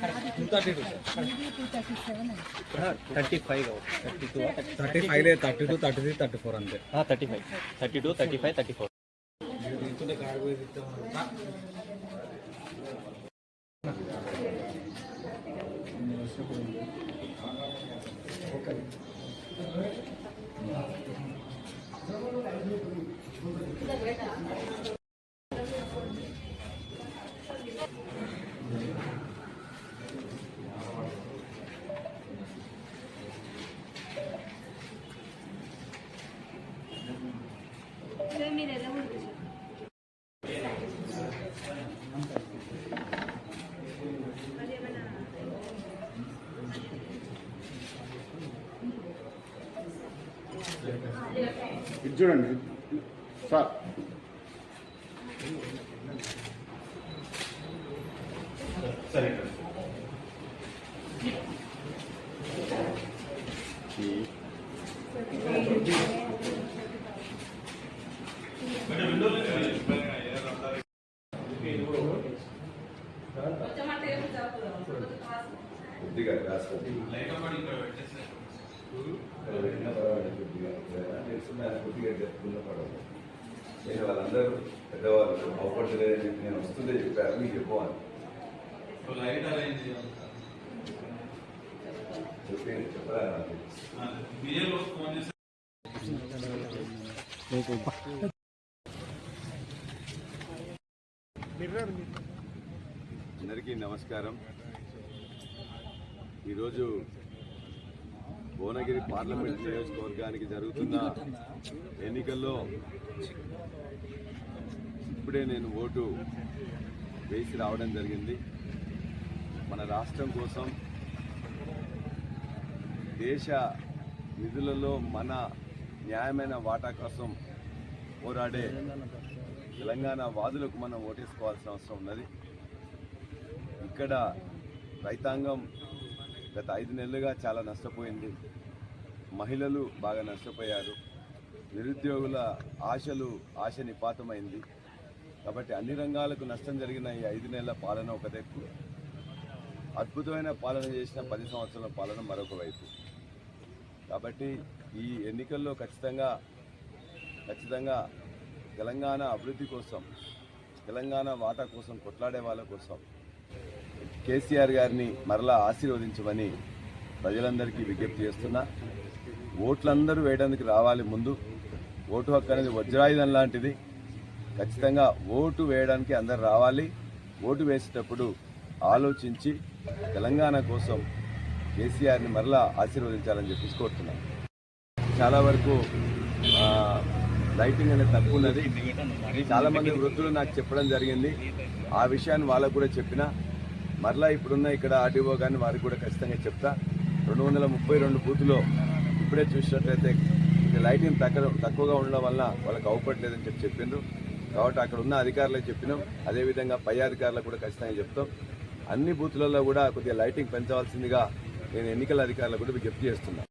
Thirty five thirty two thirty five లేదు thirty two thirty three thirty four అంతే thirty five thirty two thirty five thirty four మీరు ఎలా ఉంటుంది ఇది చూడండి. సార్ సరే. కొద్దిగా రాసుకోండి పెట్టినా పర్వాలేదు కొద్దిగా తెలుసుకున్నాను కొద్దిగా చెప్పుకున్న పర్వాలేదు నేను వాళ్ళందరూ పెద్దవాళ్ళు అవపడలేదని చెప్పి నేను వస్తుందే చెప్పారు మీకు చెప్పవాలి లైట్ అరేంజ్ చెప్పి చెప్పరా నాకు? అందరికీ నమస్కారం. ఈరోజు భువనగిరి పార్లమెంట్ నియోజకవర్గానికి జరుగుతున్న ఎన్నికల్లో ఇప్పుడే నేను ఓటు వేసి రావడం జరిగింది. మన రాష్ట్రం కోసం దేశ నిధులలో మన న్యాయమైన వాటా కోసం పోరాడే తెలంగాణ వాదులకు మనం ఓటేసుకోవాల్సిన అవసరం ఉన్నది. ఇక్కడ రైతాంగం గత ఐదు నెలలుగా చాలా నష్టపోయింది. మహిళలు బాగా నష్టపోయారు. నిరుద్యోగుల ఆశలు ఆశ నిపాతమైంది. కాబట్టి అన్ని రంగాలకు నష్టం జరిగిన ఈ ఐదు నెలల పాలన ఒక దిక్కు అద్భుతమైన పాలన చేసిన పది సంవత్సరాల పాలన మరొక వైపు. కాబట్టి ఈ ఎన్నికల్లో ఖచ్చితంగా ఖచ్చితంగా తెలంగాణ అభివృద్ధి కోసం తెలంగాణ వాటా కోసం కొట్లాడే వాళ్ళ కోసం కేసీఆర్ గారిని మరలా ఆశీర్వదించమని ప్రజలందరికీ విజ్ఞప్తి చేస్తున్నా. ఓట్లందరూ వేయడానికి రావాలి ముందు. ఓటు హక్కు అనేది వజ్రాయుధం లాంటిది. ఖచ్చితంగా ఓటు వేయడానికి అందరు రావాలి. ఓటు వేసేటప్పుడు ఆలోచించి తెలంగాణ కోసం కేసీఆర్ని మరలా ఆశీర్వదించాలని చెప్పేసి కోరుతున్నాను చాలా వరకు లైటింగ్ అనేది తక్కువ ఉన్నది. చాలామంది వృద్ధులు నాకు చెప్పడం జరిగింది. ఆ విషయాన్ని వాళ్ళకు కూడా చెప్పిన. మరలా ఇప్పుడున్న ఇక్కడ ఆర్టీఓ కానీ వారికి కూడా ఖచ్చితంగా చెప్తా. రెండు వందల ముప్పై రెండు బూతులో ఇప్పుడే చూసినట్లయితే ఇక లైటింగ్ తక్కువ తక్కువగా ఉండడం వల్ల వాళ్ళకి అవపట్లేదని చెప్పి చెప్పిండ్రు. కాబట్టి అక్కడ ఉన్న అధికారులకు చెప్పినాం. అదేవిధంగా పై అధికారులకు కూడా ఖచ్చితంగా చెప్తాం. అన్ని బూతులలో కూడా కొద్దిగా లైటింగ్ పెంచవలసిందిగా నేను ఎన్నికల అధికారులకు కూడా విజ్ఞప్తి చేస్తున్నాను